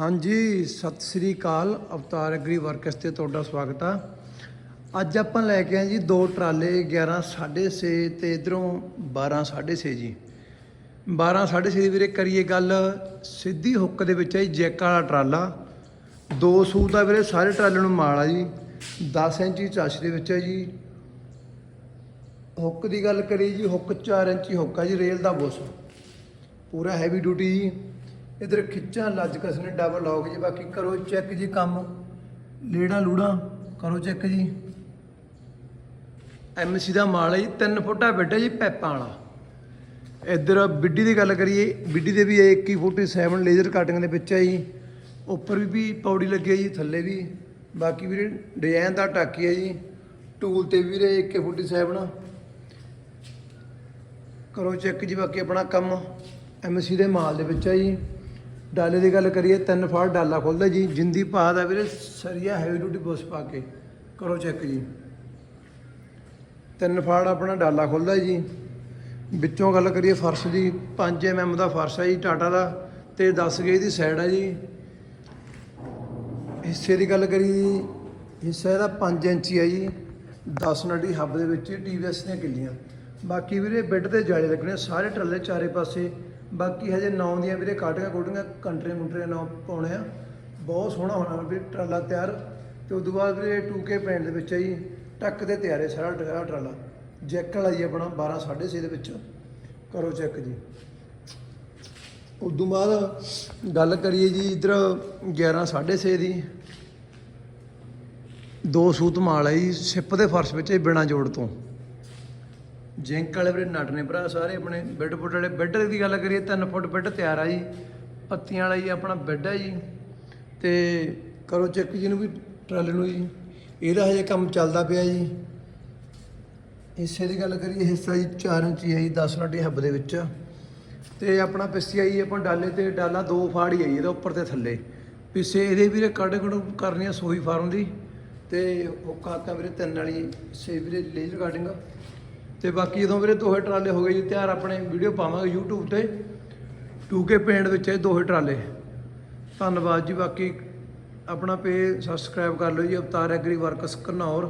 ਹਾਂਜੀ, ਸਤਿ ਸ੍ਰੀ ਅਕਾਲ। ਅਵਤਾਰ agri works ਤੇ ਤੁਹਾਡਾ ਸਵਾਗਤ ਆ। ਅੱਜ ਆਪਾਂ ਲੈ ਕੇ ਆਏ ਜੀ ਦੋ ਟਰਾਲੇ 11 6.5 ਤੇ ਇਧਰੋਂ 12 6.5 ਜੀ। 12 6.5 ਦੀ ਵੀਰੇ ਕਰੀਏ ਗੱਲ, ਸਿੱਧੀ ਹੁੱਕ ਦੇ ਵਿੱਚ ਹੈ ਜੀ ਜੈਕ ਵਾਲਾ ਟਰਾਲਾ। ਦੋ ਸੂ ਦਾ ਵੀਰੇ, ਸਾਰੇ ਟਰਾਲੇ ਨੂੰ ਮਾਲ ਆ ਜੀ। 10 ਇੰਚੀ ਚਾਸ਼ ਦੇ ਵਿੱਚ ਹੈ ਜੀ। ਹੁੱਕ ਦੀ ਗੱਲ ਕਰੀ ਜੀ, ਹੁੱਕ 4 ਇੰਚੀ ਹੁੱਕ ਆ ਜੀ, ਰੇਲ ਦਾ ਬੁੱਸ। ਪੂਰਾ ਹੈਵੀ ਡਿਊਟੀ ਜੀ। ਇਧਰ ਖਿੱਚਾਂ, ਲੱਜ ਕਸ ਨੇ ਡਬਲ ਲੌਕ ਜੀ, ਬਾਕੀ ਕਰੋ ਚੈੱਕ ਜੀ ਕੰਮ। ਲੀੜਾ ਲੂੜਾ, ਕਰੋ ਚੈੱਕ ਜੀ। ਐਮਸੀ ਦਾ ਮਾਲ ਹੈ ਜੀ 3 ਫੁੱਟਾ ਬੈੱਡ ਹੈ ਜੀ ਪੈਪਾਂ ਵਾਲਾ। ਇਧਰ ਬਿੱਡੀ ਦੀ ਗੱਲ ਕਰੀਏ, ਬਿੱਡੀ ਦੇ ਵੀ 2147 ਲੇਜ਼ਰ ਕਟਿੰਗ ਦੇ ਵਿੱਚ ਹੈ ਜੀ। ਉੱਪਰ ਵੀ ਪੌੜੀ ਲੱਗੀ ਹੈ ਜੀ, ਥੱਲੇ ਵੀ। ਬਾਕੀ ਵੀਰੇ ਡਿਜ਼ਾਈਨ ਦਾ ਟਾਕੀ ਹੈ ਜੀ। ਟੂਲ ਤੇ ਵੀਰੇ 2147 ਕਰੋ ਚੈੱਕ ਜੀ ਬਾਕੀ ਆਪਣਾ ਕੰਮ। ਐਮਸੀ ਦੇ ਮਾਲ ਦੇ ਵਿੱਚ ਹੈ ਜੀ। ਡਾਲੇ ਦੀ ਗੱਲ ਕਰੀਏ, ਤਿੰਨ ਫਾੜ ਡਾਲਾ ਖੁੱਲਦਾ ਜੀ। ਜਿੰਦੀ ਪਾ ਦਾ ਵੀਰੇ ਸਰੀਆ ਹੈਵੀ ਡਿਊਟੀ ਬੁੱਸ ਪਾ ਕੇ। ਕਰੋ ਚੈੱਕ ਜੀ। ਤਿੰਨ ਫਾੜ ਆਪਣਾ ਡਾਲਾ ਖੁੱਲਦਾ ਜੀ। ਵਿੱਚੋਂ ਗੱਲ ਕਰੀਏ ਫਰਸ਼ ਦੀ 5 ਐਮਐਮ ਦਾ ਫਰਸ਼ ਹੈ ਜੀ, ਟਾਟਾ ਦਾ। ਤੇ 10 ਗੇਜ ਦੀ ਸਾਈਡ ਹੈ ਜੀ। ਹਿੱਸੇ ਦੀ ਗੱਲ ਕਰੀਏ ਹਿੱਸਾ ਇਹਦਾ 5 ਇੰਚੀ ਹੈ ਜੀ। 10 ਨਟੀ ਹੱਬ ਦੇ ਵਿੱਚ ਟੀਵੀਐਸ ਦੀਆਂ ਕਿੱਲੀਆਂ। ਬਾਕੀ ਵੀਰੇ ਬੈੱਡ ਤੇ ਜਾਲੇ ਲੱਗਣੇ ਸਾਰੇ ਟਰਾਲੇ ਚਾਰੇ ਪਾਸੇ। ਬਾਕੀ ਹਜੇ ਨੌ ਦੀਆਂ ਵੀਰੇ ਕਾਟੀਆਂ ਕੋਟੀਆਂ ਕੰਟਰੇ ਮੁੰਟਰੇ ਨੌ ਪਾਉਣੇ ਆ। ਬਹੁਤ ਸੋਹਣਾ ਹੋਣਾ ਵੀ ਟਰਾਲਾ ਤਿਆਰ। ਤੇ ਉਦੋਂ ਬਾਅਦ ਵੀਰੇ 2K ਪੈਂਟ ਦੇ ਵਿੱਚ ਹੈ ਜੀ, ਟੱਕ ਤੇ ਤਿਆਰ ਹੈ ਸਾਰਾ ਸਾਰਾ ਟਰਾਲਾ। ਜੈਕ ਵਾਲਾ ਜੀ ਆਪਣਾ 12 6.5 ਦੇ ਵਿੱਚ। ਕਰੋ ਚੈੱਕ ਜੀ। ਉਦੋਂ ਬਾਅਦ ਗੱਲ ਕਰੀਏ ਜੀ ਇਧਰ 11 6.5 ਦੀ। ਦੋ ਸੂਤ ਮਾਲ ਹੈ ਜੀ, ਸਿੱਪ ਦੇ ਫਰਸ਼ ਵਿੱਚ ਹੀ ਬਿਨਾ ਜੋੜ ਤੋਂ। ਜਿੰਕ ਵਾਲੇ ਵੀਰੇ ਨਟ ਨੇ ਭਰਾ ਸਾਰੇ ਆਪਣੇ, ਬੈੱਡ ਫੁੱਟ ਵਾਲੇ। ਬੈੱਡ ਦੀ ਗੱਲ ਕਰੀਏ 3 ਫੁੱਟ ਬੈੱਡ ਤਿਆਰ ਆ ਜੀ। ਪੱਤੀਆਂ ਵਾਲਾ ਜੀ, ਆਪਣਾ ਬੈੱਡ ਹੈ ਜੀ। ਤੇ ਕਰੋ ਚੈੱਕ ਜੀ ਨੂੰ ਵੀ, ਟਰਾਲੇ ਨੂੰ ਜੀ। ਇਹਦਾ ਹਜੇ ਕੰਮ ਚੱਲਦਾ ਪਿਆ ਜੀ। ਹਿੱਸੇ ਦੀ ਗੱਲ ਕਰੀਏ ਹਿੱਸਾ ਜੀ 4 ਇੰਚੀ ਹੈ ਜੀ 10 ਨਟੀ ਹੱਬ ਦੇ ਵਿੱਚ। ਤੇ ਆਪਣਾ ਪਿੱਛੇ ਆਈ ਆਪਾਂ ਡਾਲੇ ਤੇ ਡਾਲਾ ਦੋ ਫਾੜ ਹੀ ਆਈ ਇਹਦਾ ਉੱਪਰ ਤੇ ਥੱਲੇ। ਪਿੱਛੇ ਇਹਦੇ ਵੀਰੇ ਕੱਢ ਕੱਢ ਕਰਨੀ ਆ ਸੋਈ ਫਾਰਮ ਦੀ। ਤੇ ਉਹ ਹਾਕਾ ਵੀਰੇ ਤਿੰਨ ਵਾਲੀ ਸੇ ਵੀਰੇ ਲੇਜ਼ਰ ਕਾਟਿੰਗ ਤੇ ਬਾਕੀ ਜਦੋਂ ਵੀਰੇ ਦੋਹੇ ਟਰਾਲੇ ਹੋ ਗਏ ਜੀ, ਤਿਆਰ ਆਪਣੇ ਵੀਡੀਓ ਪਾਵਾਂਗੇ YouTube ਤੇ। 2K ਪੇਂਟ ਵਿੱਚ ਇਹ ਦੋਹੇ ਟਰਾਲੇ। ਧੰਨਵਾਦ ਜੀ, ਬਾਕੀ ਆਪਣਾ ਪੇ ਸਬਸਕ੍ਰਾਈਬ ਕਰ ਲਓ ਜੀ, ਅਵਤਾਰ ਐਗਰੀ ਵਰਕਸ, ਘਨੌਰ।